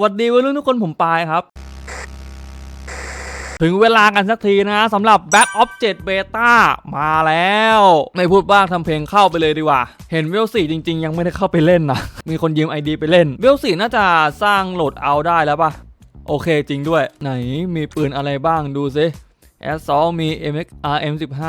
หวัดดีวัยรุ่นทุกคนผมปายครับ ถึงเวลากันสักทีนะสำหรับ Back Object Beta มาแล้ว ไม่พูดบ้างทำเพลงเข้าไปเลยดีกว่า เห็นเวล4จริง ๆ ยังไม่ได้เข้าไปเล่นนะ มีคนยืม ID ไปเล่น เวล4น่าจะสร้างโหลดเอาได้แล้วปะโอเคจริงด้วย ไหนมีปืนอะไรบ้างดูซิ a s s a u l t มี MXR M15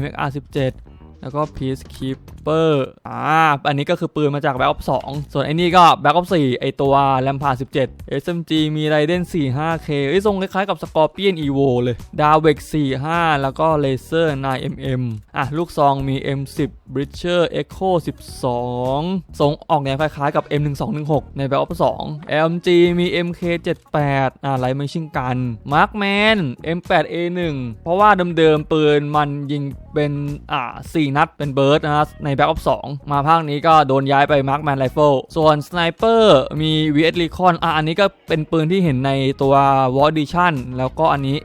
MXR 17 แล้วก็ Peacekeeper เปอร์อ่าอันนี้ก็คือปืนมาจากแบ็กออฟสองส่วนไอ้นี่ก็แบ็กออฟสี่ไอตัวแลมพาร์ดสิบเจ็ดเอสมจีมีไรเดนสี่ห้าเคไอทรงคล้ายๆกับสกอร์เปียนอีโวเลยดาวเวกสี่ห้าแล้วก็เลเซอร์นายเอ็มเอ็มอะลูกซองมีเอ็มสิบบริชเชอร์เอ็กโคสิบสองทรงออกแนวคล้ายๆกับ M 1 2 1 6ในแบ็กออฟสอง LMG มี MK 7 8อ่าไรไม่ชิงกันมาร์คแมน M8A1 เพราะว่าเดิมๆปืนมันยิงเป็นอ่า4นัดเป็นเบิร์ดนะในใน Black Ops 2มาภาคนี้ก็โดนย้ายไป Markman Rifle ส่วน Sniper มี VS Recon อะอันนี้ก็เป็นปืนที่เห็นในตัว War Edition แล้วก็อันนี้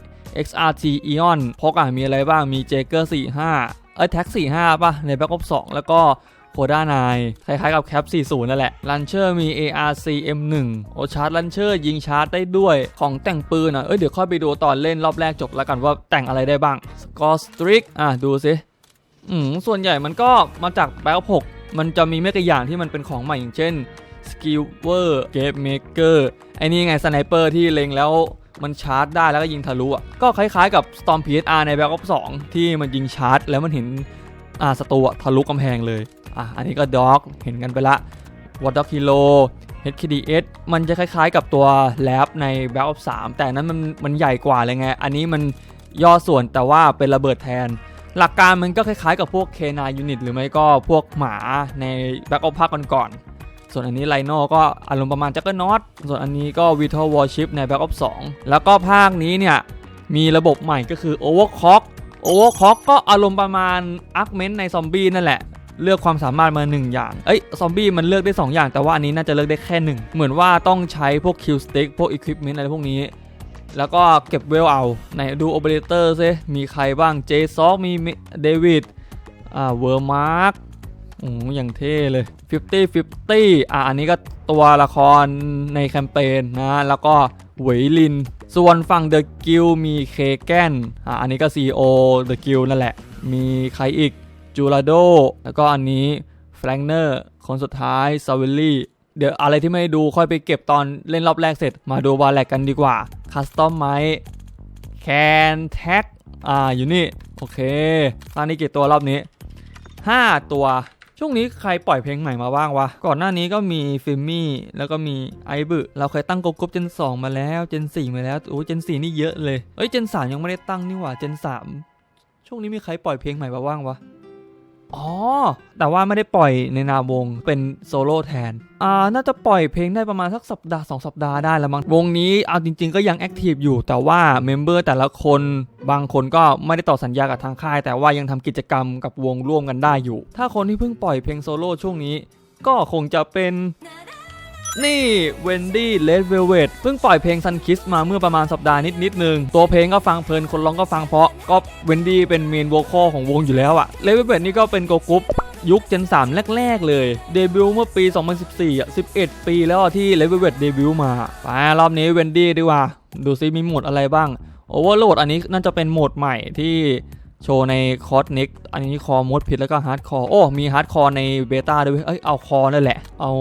XRT Eon พกอะมีอะไรบ้างมี Jager 45 เอ้ย Tag 45 ป่ะ ใน Black Ops 2แล้วก็โคด้านายคล้ายๆกับแคป 40 นั่นแหละ ลันเชอร์มี ARC M1 โอชาร์จลันเชอร์ยิงชาร์จได้ด้วย ของแต่งปืนอะ เอ้ย เดี๋ยวค่อยไปดูตอนเล่นรอบแรกจบแล้วกันว่าแต่งอะไรได้บ้าง สกอร์สตริกอะ ดูสิ อืมส่วนใหญ่มันก็มาจาก Battle 6มันจะมีไม่กี่อย่างที่มันเป็นของใหม่อย่างเช่น Skiller Game Maker ไอ้นี่ไงสไนเปอร์ที่เล็งแล้วมันชาร์จได้แล้วก็ยิงทะลุอะก็คล้ายๆกับ Storm PSR ใน Black Ops 2 ที่มันยิงชาร์จ แล้วมันเห็นอ่าศัตรูทะลุกำแพงเลยอะอันนี้ก็ด็อกเห็นกันไปละวอต d กิโล HKDS มันจะคล้ายๆกับตัวแลบใน Black Ops 3 แต่นั้นมันมันใหญ่กว่าเลยไง อันนี้มันย่อส่วนแต่ว่าเป็นระเบิดแทน หลักการมันก็คล้ายๆกับพวก K9 Unit หรือไม่ก็พวกหมาใน Black Ops ภาคก่อนๆส่วนอันนี้ไลโนก็อารมณ์ประมาณจักรนอตส่วนอันนี้ก็ Vital Warship ใน Black Ops 2แล้วก็ภาคนี้เนี่ย มีระบบใหม่ก็คือ Overclock Overclock ก็อารมณ์ประมาณ Augment ในซอมบี้นั่นแหละเลือกความสามารถมา 1 อย่าง เอ้ย ซอมบี้มันเลือกได้ 2 อย่าง แต่ว่าอันนี้น่าจะเลือกได้แค่ 1 เหมือนว่าต้องใช้พวก kill stick พวก equipment อะไรพวกนี้ แล้วก็เก็บเวลเอาไหนดูโอเปอเรเตอร์ซิมีใครบ้างเจซอกมีเดวิดอ่าเวอร์มาร์กโอ้อย่างเท่เลย 50 50 อ่าอันนี้ก็ตัวละครในแคมเปญนะ แล้วก็เหวยลิน ส่วนฝั่งเดอะกิลมีเคแกนอ่าอันนี้ก็ CEO เดอะกิลนั่นแหละ มีใครอีกจูราโด แล้วก็อันนี้แฟรงเนอร์ คนสุดท้ายซาวิลลี่ เดี๋ยวอะไรที่ไม่ดูค่อยไปเก็บตอนเล่นรอบแรกเสร็จ มาดูวาแลกกันดีกว่า คัสตอมไมค์แคนแท็กอ่าอยู่นี่ โอเคตอนนี้กี่ตัวรอบนี้ 5 ตัว ช่วงนี้ใครปล่อยเพลงใหม่มาบ้างวะ ก่อนหน้านี้ก็มีฟิมมี่ แล้วก็มีไอบึเราเคยตั้งกบกบเจน 2 มาแล้ว เจน 4 มาแล้ว โอ้เจน 4 นี่เยอะเลย เอ้ย เจน 3 ยังไม่ได้ตั้งนี่หว่า เจน 3 ช่วงนี้มีใครปล่อยเพลงใหม่มาบ้างวะ อ๋อ แต่ว่าไม่ได้ปล่อยในนามวงเป็นโซโล่แทน อ่า น่าจะปล่อยเพลงได้ประมาณสักสัปดาห์ 2 สัปดาห์ได้แล้วมั้ง วงนี้เอาจริง ๆ ก็ยังแอคทีฟอยู่ แต่ว่าเมมเบอร์แต่ละคนบางคนก็ไม่ได้ต่อสัญญากับทางค่าย แต่ว่ายังทำกิจกรรมกับวงร่วมกันได้อยู่ ถ้าคนที่เพิ่งปล่อยเพลงโซโล่ช่วงนี้ ก็คงจะเป็น นี่เวนดี้เลดเวลเวตเพิ่งปล่อยเพลงซันคิสมาเมื่อประมาณสัปดาห์นิดนิดนึง ตัวเพลงก็ฟังเพลินคนร้องก็ฟังเพราะก็เวนดี้เป็นเมนโวคอลของวงอยู่แล้วอะเลดเวลเวตนี่ก็เป็นโกกรุ๊ปยุคเจน3 แรก ๆ เลย เดบิวต์เมื่อปี 2014อะ11 ปีแล้วที่เลดเวลเวตเดบิวต์มาไปรอบนี้เวนดี้ดีกว่า ดูซิมีโหมดอะไรบ้างโอเวอร์โหลดอันนี้น่าจะเป็นโหมดใหม่ที่ โชว์ในคอร์สเน็กอันนี้คอมดผิดแล้วก็ฮาร์ดคอร์โอ้ มีฮาร์ดคอร์ในเบต้าด้วยเอ้ย เอาคอร์นั่นแหละ เอา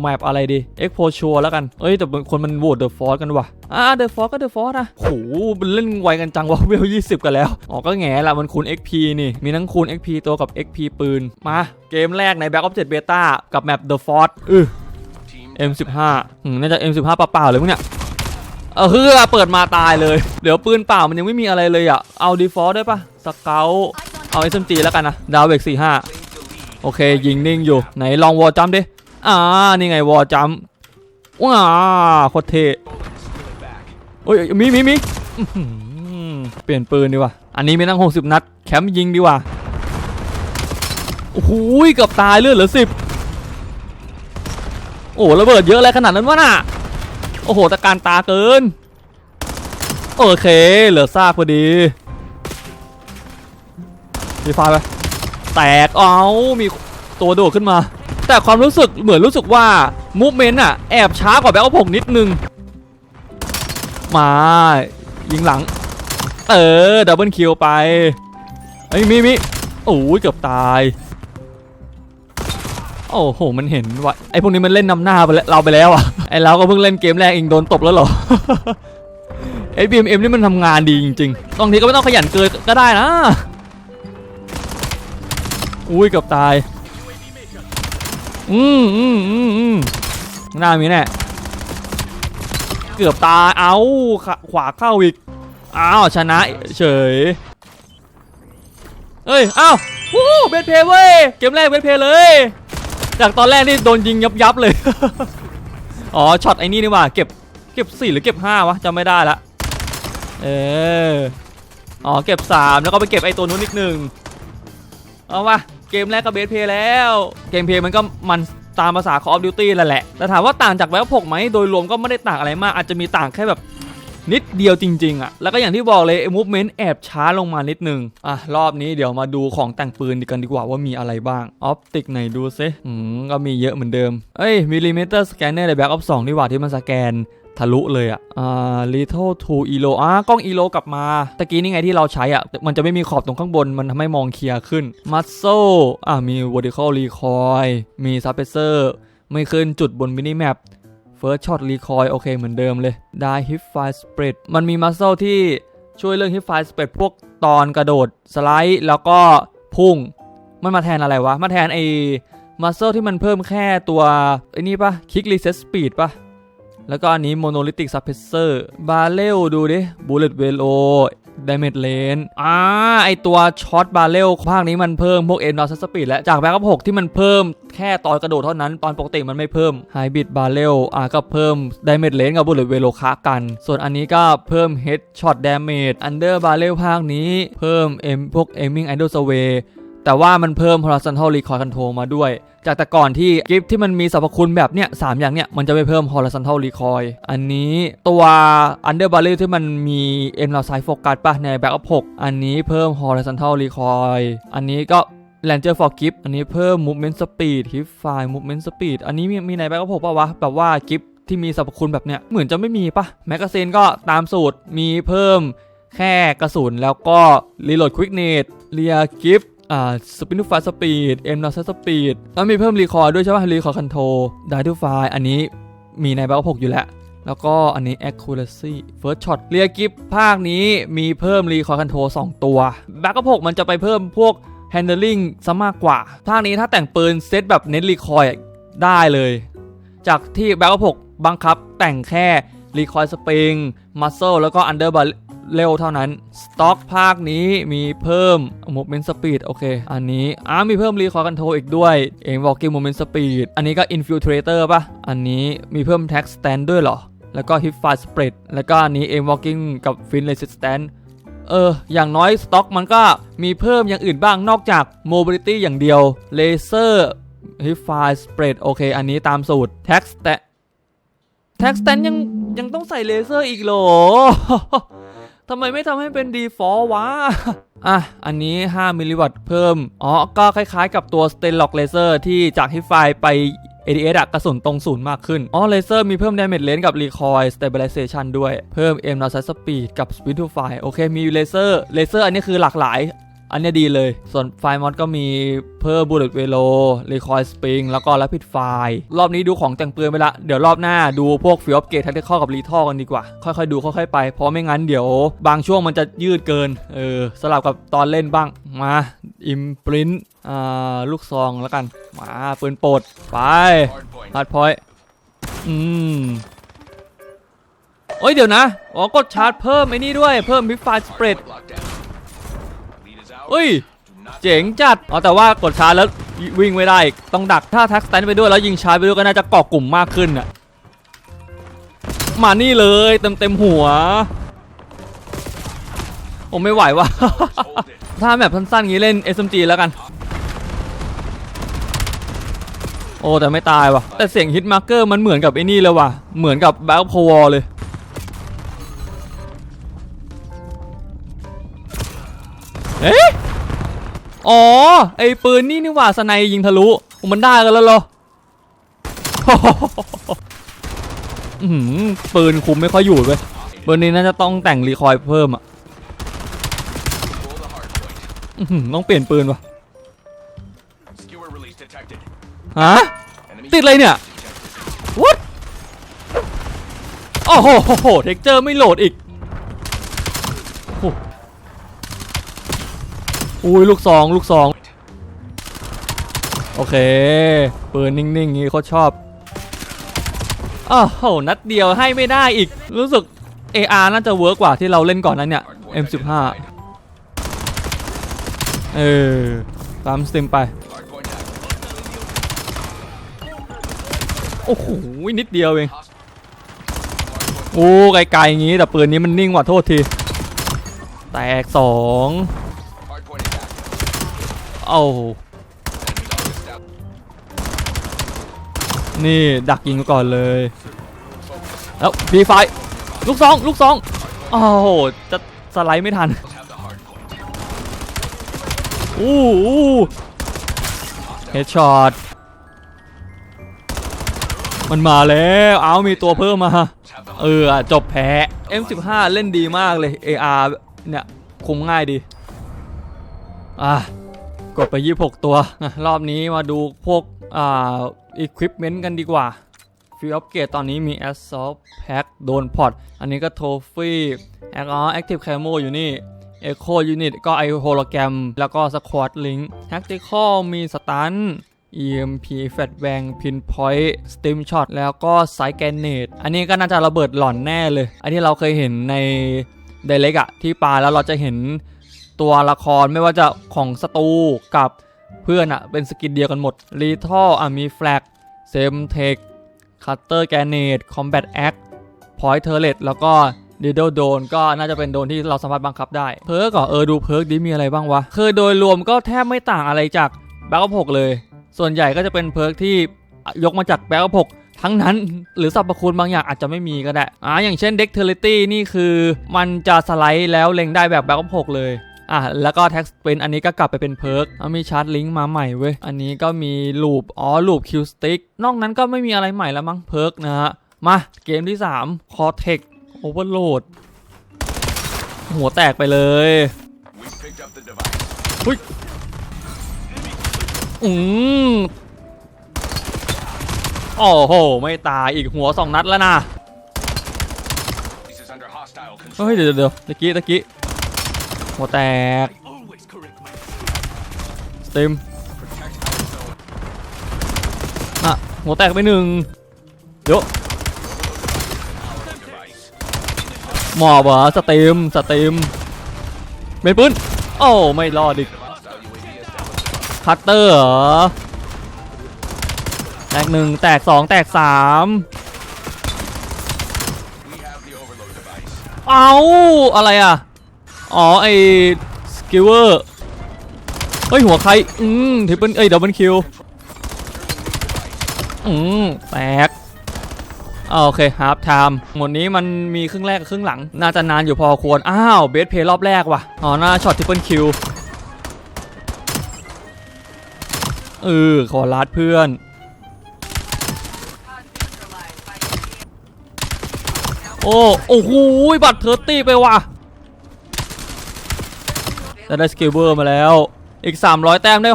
แมปอะไรดีเอ็กโพชัวแล้วกัน เอ้ย แต่คนมันโหวตเดอะฟอร์กันว่ะอ่าเดอะฟอร์ก็เดอะฟอร์นะโหมันเล่นไวกันจังวะเวล20กันแล้ว อ๋อ ก็แง่ละมันคูณ XP นี่ มีทั้งคูณ XP ตัวกับ XP ปืน มา เกมแรกใน Back Object Beta กับแมป The Force อือ M15 อืมน่าจะ M15 เปล่าๆเลยมั้งเนี่ย เออเฮือเปิดมาตายเลย เดี๋ยวปืนเปล่ามันยังไม่มีอะไรเลยอะ เอาดีฟอลได้ปะสเกลเอา SMG แล้วกันนะ ดาวเวก45โอเค ยิงนิ่งอยู่ ไหนลองวอลจัมดิ อ่า นี่ไงวอลจัมว้าโคตรเท่โอ้ยมีมีมีเปลี่ยนปืนดีกว่า อันนี้มีตั้ง60นัด แคมป์ยิงดีกว่า โอ้โหเกือบตายเลือดเหลือสิบโอ้ระเบิดเยอะอะไรขนาดนั้นวะน่ะ โอ้โหตะการตาเกิน โอเค เหลือซากพอดีดีไฟไปแตกเอามีตัวโดดขึ้นมา แต่ความรู้สึกเหมือนรู้สึกว่ามูฟเมนต์อะแอบช้ากว่าแบ็คออฟนิดนึง มา ยิงหลัง เออ ดับเบิลคิวไปไอ้ยมีมีโอ้ยเกือบตาย โอ้โห มันเห็นว่าไอพวกนี้มันเล่นนำหน้าไปแล้วเราไปแล้วอะ ไอเราก็เพิ่งเล่นเกมแรกเองโดนตบแล้วเหรอไอบีเอ็มนี่มันทำงานดีจริงๆบางทีก็ไม่ต้องขยันเกินก็ได้นะ อุ้ยเกือบตาย อืมอืมอืมอืมหน้ามีแน่ เกือบตาย เอาขวาขวาเข้าอีก อ้าว ชนะเฉย เฮ้ย อ้าววู้เบสเพย์เว้ย เกมแรกเบสเพย์เลย จากตอนแรกนี่โดนยิงยับยับๆเลย อ๋อช็อตไอ้นี่นี่ว่าเก็บเก็บสี่หรือเก็บห้าวะจำไม่ได้ละ เออ อ๋อเก็บสามแล้วก็ไปเก็บไอ้ตัวนู้นอีกหนึ่งเอาวะเกมแรกก็เบสเพย์แล้ว เกมเพย์มันก็มันตามภาษา Call of Duty นั่นแหละ แต่ถามว่าต่างจากแววผกไหมโดยรวมก็ไม่ได้ต่างอะไรมากอาจจะมีต่างแค่แบบ นิดเดียวจริงๆอะแล้วก็อย่างที่บอกเลยไอ้ movement แอบช้าลงมานิดนึงอะรอบนี้เดี๋ยวมาดูของแต่งปืนกันดีกว่าว่ามีอะไรบ้างออปติกไหนดูซิอืมก็มีเยอะเหมือนเดิมเอ้ยมิลลิเมตรสแกนเนอร์ในแบ็กออฟสองนี่หว่าที่มันสแกนทะลุเลยอะ อ่า little to elo อ่ากล้อง elo กลับมา ตะกี้นี่ไงที่เราใช้อะ มันจะไม่มีขอบตรงข้างบน มันทำให้มองเคลียร์ขึ้น muscle อ่ามี vertical recoil มี suppressor ไม่ขึ้นจุดบนมินิแมป first shot recoil โอเคเหมือนเดิมเลย die hip fire spread มันมี muscle ที่ช่วยเรื่อง hip fire spread พวกตอนกระโดด สไลด์ แล้วก็พุ่ง มันมาแทนอะไรวะ มาแทนไอ้ muscle ที่มันเพิ่มแค่ตัวไอ้นี่ปะ kick reset speed ปะแล้วก็อันนี้ monolithic suppressor barrel ดูดิ bullet velo ดเมจเลนอ่า ไอตัวช็อตบาเรลภาคนี้มันเพิ่มพวกเอ็นดาวสปีดและจากแบ็กอัพหกที่มันเพิ่มแค่ตอนกระโดดเท่านั้น ตอนปกติมันไม่เพิ่มไฮบิดบาเรลอ่าก็เพิ่มดเมจเลนกับบุลเลตเวโลคะกัน ส่วนอันนี้ก็เพิ่มเฮดช็อตดเมจอันเดอร์บาเรลภาคนี้เพิ่มเอ็มพวกเอมมิ่งไอดอลสเวแต่ว่ามันเพิ่ม horizontal recoil control มาด้วย จากแต่ก่อนที่กิฟที่มันมีสรรพคุณแบบเนี้ยสามอย่างเนี้ยมันจะไม่เพิ่ม horizontal recoil อันนี้ตัว under barrel ที่มันมี aim line side focus ป่ะใน back up 6อันนี้เพิ่ม horizontal recoil อันนี้ก็ Ranger for Grip อันนี้เพิ่ม movement speed hip fire movement speed อันนี้มีมีใน back up 6ป่ะวะแบบว่ากิฟที่มีสรรพคุณแบบเนี้ยเหมือนจะไม่มีป่ะแมกกาซีนก็ตามสูตรมีเพิ่มแค่กระสุนแล้วก็ reload quickness rear grip อ่าสปินทูฟาสปีดเอ็มนอสสปีดแล้วมีเพิ่มรีคอร์ด้วยใช่ป่ะรีคอร์คอนโทรไดทูไฟอันนี้มีในแบัคพกอยู่แล้ว แล้วก็อันนี้ accuracy first shot เรียกิฟภาคนี้มีเพิ่มรีคอร์คอนโทร2ตัวแบัคพกมันจะไปเพิ่มพวก handling ซะมากกว่า ภาคนี้ถ้าแต่งปืนเซตแบบเน้นรีคอยได้เลย จากที่แบล็คพกบังคับแต่งแค่รีคอยสปริงมัสเซลแล้วก็อันเดอร์บั เร็วเท่านั้น สต็อกภาคนี้มีเพิ่มโมเมนต์สปีดโอเค อันนี้อ้ามีเพิ่มรีคอร์ control อีกด้วย เองบอกกิ้ง movement speed อันนี้ก็ infiltrator ป่ะ อันนี้มีเพิ่มแท็กสแตนด้วยเหรอ แล้วก็ฮิฟ fast spread แล้วก็อันนี้เอ็มวอลกิ้งกับ fin resistance เออ อย่างน้อยสต็อกมันก็มีเพิ่มอย่างอื่นบ้างนอกจากโมบิลิตี้อย่างเดียว เลเซอร์ฮิฟ fast spread โอเค อันนี้ตามสูตร tag stand แท็กสแตนยังยังต้องใส่เลเซอร์อีกเหรอ ทำไมไม่ทำให้เป็น default วะ อะ อันนี้ 5 มิลลิวัตต์เพิ่ม อ๋อ ก็คล้ายๆกับตัว s t e n l o c k Laser ที่จากที่ไฟไป ADS อะกระสุนตรงศูนย์มากขึ้น อ๋อ เลเซอร์มีเพิ่ม damage range กับ recoil stabilization ด้วย เพิ่ม aim noise speed กับ speed to fire โอเค มีเลเซอร์ เลเซอร์อันนี้คือหลากหลาย อันนี้ดีเลย ส่วนไฟมอดก็มีเพิ่ม bullet velo recoil spring แล้วก็ rapid fire รอบนี้ดูของแต่งปืนไปละ เดี๋ยวรอบหน้าดูพวก field of gate tactical กับ lethal กันดีกว่า ค่อยๆดูค่อยๆไป เพราะไม่งั้นเดี๋ยว บางช่วงมันจะยืดเกิน เออ สลับกับตอนเล่นบ้าง มา imprint อ่าลูกซองแล้วกัน มาปืนโปดไปฮาร์ดพอยต์อืมโอ้ยเดี๋ยวนะ อ๋อกดชาร์จเพิ่มไอ้นี่ด้วย เพิ่มพิฟายสเปรด เอ้ย เจ๋งจัดอ๋อแต่ว่ากดชาร์จแล้ววิ่งไม่ได้ต้องดักถ้าแท็กสแตนไปด้วยแล้วยิงชาร์ไปด้วยก็น่าจะเกาะกลุ่มมากขึ้นอะมานี่เลยเต็มเต็มหัวผมไม่ไหวว่ะ ถ้าแบบสั้นๆงี้เล่น SMG แล้วกัน โอ้แต่ไม่ตายว่ะ แต่เสียงฮิตมาร์เกอร์มันเหมือนกับไอ้นี่เลยว่ะ เหมือนกับ Battle p o w a r เลย เอ๊ะอ๋อ ไอ้ปืนนี่นี่หว่าสไนยิงทะลุ มันได้กันแล้วเหรออื้อหือปืนคุมไม่ค่อยอยู่เว้ยปืนนี้น่าจะต้องแต่งรีคอยล์เพิ่มอะ Pull the hard point. อื้อหือต้องเปลี่ยนปืนว่ะฮะติดอะไรเนี่ย detected. what โอ้โหเท็กเจอร์ไม่โหลดอีกโอ้โห อุ้ยลูกซองลูกซองโอเคปืนนิ่งๆงี้เขาชอบอ้าวโหนัดเดียวให้ไม่ได้อีก รู้สึก AR น่าจะเวิร์กกว่าที่เราเล่นก่อนนั้นเนี่ย M15 เออตามสติมไป โอ้โหนิดเดียวเอง โอ้ไกลๆอย่างงี้ แต่ปืนนี้มันนิ่งกว่าโทษที แตกสอง เอ้านี่ดักยิงก่อนเลย แล้วพีไฟลูกซองลูกซองโอ้โหจะสไลด์ไม่ทันอู้อู้เฮดช็อตมันมาแล้ว เอามีตัวเพิ่มมา เออ จบแพ้ M15 เล่นดีมากเลย AR เนี่ย คุมง่ายดี อะ ดไป 26 ตัว รอบนี้มาดูพวกอ่า equipment กันดีกว่าฟิลอัปเกรดตอนนี้มี Assault Pack โดนพอร์ตอันนี้ก็ Trophy แอคออ Active Camo อยู่นี่ Echo Unit ก็ไอโฮโลแกรม แล้วก็ Squad Link Tactical มีสตัน EMP Fat Bang Pinpoint Steam Shot แล้วก็ Side Grenade อันนี้ก็น่าจะระเบิดหล่อนแน่เลย อันที่เราเคยเห็นใน Direct อะที่ปาแล้วเราจะเห็น ตัวละครไม่ว่าจะของศัตรูกับเพื่อนอะเป็นสกินเดียวกันหมด l e t a l อะมี Flag s e m t e c Cutter Grenade Combat Axe Point Turret แล้วก็ Diddle Drone ก็น่าจะเป็นโดนที่เราสามารถบังคับได้ เพิร์กเหรอเออดูเพิร์กดิมีอะไรบ้างวะ คือโดยรวมก็แทบไม่ต่างอะไรจาก b a c k 6เลย ส่วนใหญ่ก็จะเป็นเพิร์กที่ยกมาจาก b a c k 6ทั้งนั้นหรือสรรพคุณบางอย่างอาจจะไม่มีก็ได้อ่าอย่างเช่น Dexterity นี่คือ มันจะสไลด์แล้วเล็งได้แบบ b a c k 6เลย อะแล้วก็แท็กเป็นอันนี้ก็กลับไปเป็นเพิร์กเอามีชาร์จลิงก์มาใหม่เว้ย อันนี้ก็มีลูปอ๋อลูปคิวสติ๊กนอกนั้นก็ไม่มีอะไรใหม่แล้วมั้งเพิร์กนะฮะ มาเกมที่3 Cortex Overload หัวแตกไปเลย We picked up the device. อืมโอ้โห ไม่ตายอีกหัวสองนัดแล้วนะ เฮ้ย เดี๋ยวเดี๋ยวตะกี้ตะกี้ หัวแตกสติมอะหัวแตกไปหนึ่งเดี๋ยวหมอบเหรอสติมสติมเป็นปืนโอ้ไม่รอดอีกคัตเตอร์เหรอแตกหนึ่งแตกสองแตกสามเอาอะไรอะ อ๋อไอสกิลเวอร์เฮ้ยหัวใคร อืมทิปเปิลเอ้ยดับเบิลคิว อืมแตกอ่าโอเคฮาร์ปไทม์หมดนี้มันมีครึ่งแรกกับครึ่งหลัง น่าจะนานอยู่พอควร อ้าวเบสเพย์รอบแรกว่ะ อ๋อหน้าช็อตทิปเปิลคิวเออขอลาดเพื่อนโอ้โอ้โหบัตรเทอร์ตี้ไปว่ะ แต่ได้สกิลเบอร์มาแล้ว อีก 300 แต้มได้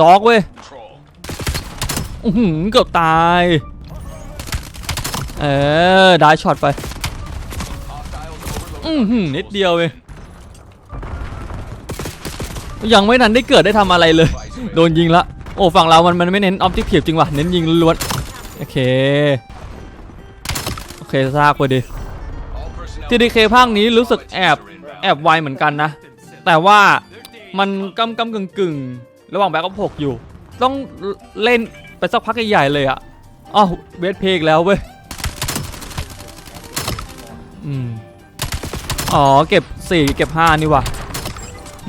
ด็อกเว้ยอื้อหือเกือบตาย เออได้ช็อตไป อือหือนิดเดียวเองยังไม่ทันได้เกิดได้ทำอะไรเลย โดนยิงละ โอ้ฝั่งเรามันมันไม่เน้นออบจิ t ีฟจริงวะเน้นยิงล้วน โอเค โอเคซากไปดิ All personnel. TDK ภาคนี้รู้สึกแอบ แอบไวเหมือนกันนะ แต่ว่ามันกำกำกึ่งกึ่งระหว่างแบ็คกับหกอยู่ ต้องเล่นไปสักพักใหญ่ๆเลยอะอ้าวเวทเพกแล้วเว้ยอืมอ๋อเก็บ 4 เก็บ 5 นี่วะ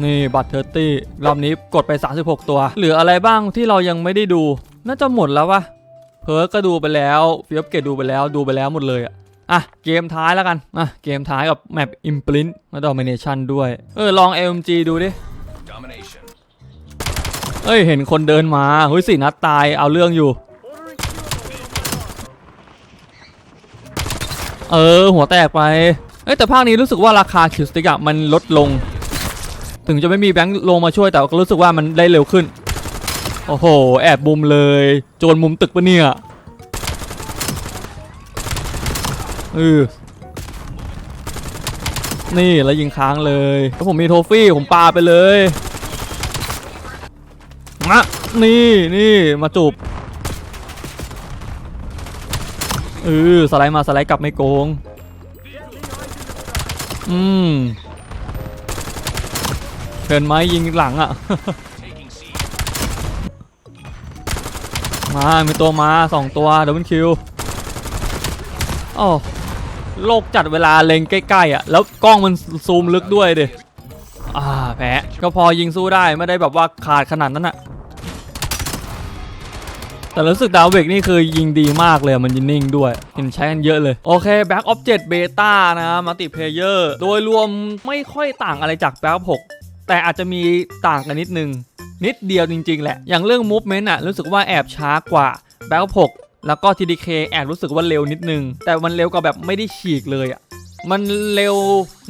นี่บัตรเทอร์ตี้รอบนี้กดไป 36 ตัว เหลืออะไรบ้างที่เรายังไม่ได้ดู น่าจะหมดแล้ววะเพิร์กก็ดูไปแล้วฟิอัปเกตดูไปแล้วดูไปแล้วหมดเลยอะ อะเกมท้ายแล้วกันอะเกมท้ายกับแมป Imprint มาดอมิเนชันด้วย เออ ลอง LMG ดูดิ Domination. เอ้ย เห็นคนเดินมาเฮ้ยสี่นัดตายเอาเรื่องอยู่ เออ หัวแตกไปเอ้ยแต่ภาคนี้รู้สึกว่าราคาคิวสติกอะมันลดลง ถึงจะไม่มีแบงค์ลงมาช่วยแต่ก็รู้สึกว่ามันได้เร็วขึ้น โอ้โห แอบมุมเลย โจรมุมตึกปะเนี่ย เออนี่แล้วยิงค้างเลยแล้วผมมีโทฟี่ผมปาไปเลยมานี่นี่มาจูบเออสไลด์มาสไลด์กลับไม่โกง อืมเห็นไหมยิงหลังอะ มา มีตัวมาสองตัวดับเบิลคิว โอ้โโลกจัดเวลาเล็งใกล้ๆอะแล้วกล้องมันซูมลึกด้วยดิอ่าแพ้ก็พอยิงสู้ได้ไม่ได้แบบว่าขาดขนาดนั้นอะแต่รู้สึกดาวเวกนี่คือยิงดีมากเลยมันยิงนิ่งด้วยเห็นใช้กันเยอะเลย โอเค Back Object Beta นะมัลติเพเยอร์โดยรวมไม่ค่อยต่างอะไรจาก Back 6แต่อาจจะมีต่างกันนิดนึง นิดเดียวจริง ๆ แหละ อย่างเรื่อง movement อะรู้สึกว่าแอบช้ากว่า Back 6 แล้วก็ TDK แอบรู้สึกว่าเร็วนิดนึง แต่มันเร็วกว่าแบบไม่ได้ฉีกเลยอะมันเร็ว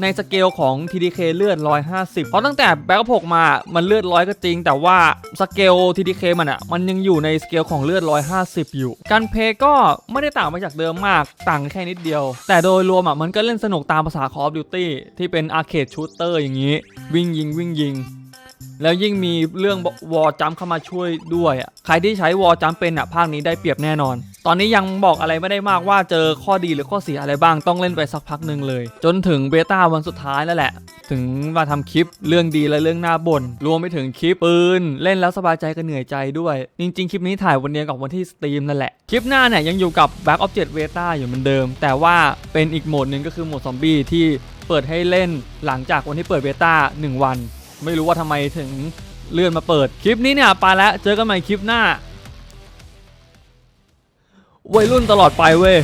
ในสเกลของ TDK เลือด 150 เพราะตั้งแต่ Back 6มา มันเลือดร้อยก็จริง แต่ว่าสเกล TDK มันอะมันยังอยู่ในสเกลของเลือด 150 อยู่ การเพลย์ก็ไม่ได้ต่างไปจากเดิมมาก ต่างแค่นิดเดียว แต่โดยรวมอะมันก็เล่นสนุกตามภาษา Call of Duty ที่เป็น Arcade Shooter อย่างนี้ วิ่งยิงวิ่งยิง แล้วยิ่งมีเรื่องวอลจัมเข้ามาช่วยด้วยอะใครที่ใช้วอลจัมเป็นอะภาคนี้ได้เปรียบแน่นอน ตอนนี้ยังบอกอะไรไม่ได้มากว่าเจอข้อดีหรือข้อเสียอะไรบ้างต้องเล่นไปสักพักหนึ่งเลย จนถึงเบต้าวันสุดท้ายแล้วแหละ ถึงมาทำคลิปเรื่องดีและเรื่องน่าบ่นรวมไปถึงคลิปปืน เล่นแล้วสบายใจก็เหนื่อยใจด้วย จริง ๆ คลิปนี้ถ่ายวันเดียวกับวันที่สตรีมนั่นแหละคลิปหน้าเนี่ยยังอยู่กับ Back Object Beta อยู่เหมือนเดิม แต่ว่าเป็นอีกโหมดหนึ่งก็คือโหมดซอมบี้ที่เปิดให้เล่นหลังจากวันที่เปิดเบต้า1วัน ไม่รู้ว่าทำไมถึงเลื่อนมาเปิด คลิปนี้เนี่ยไปแล้วเจอกันใหม่คลิปหน้า วัยรุ่นตลอดไปเว้ย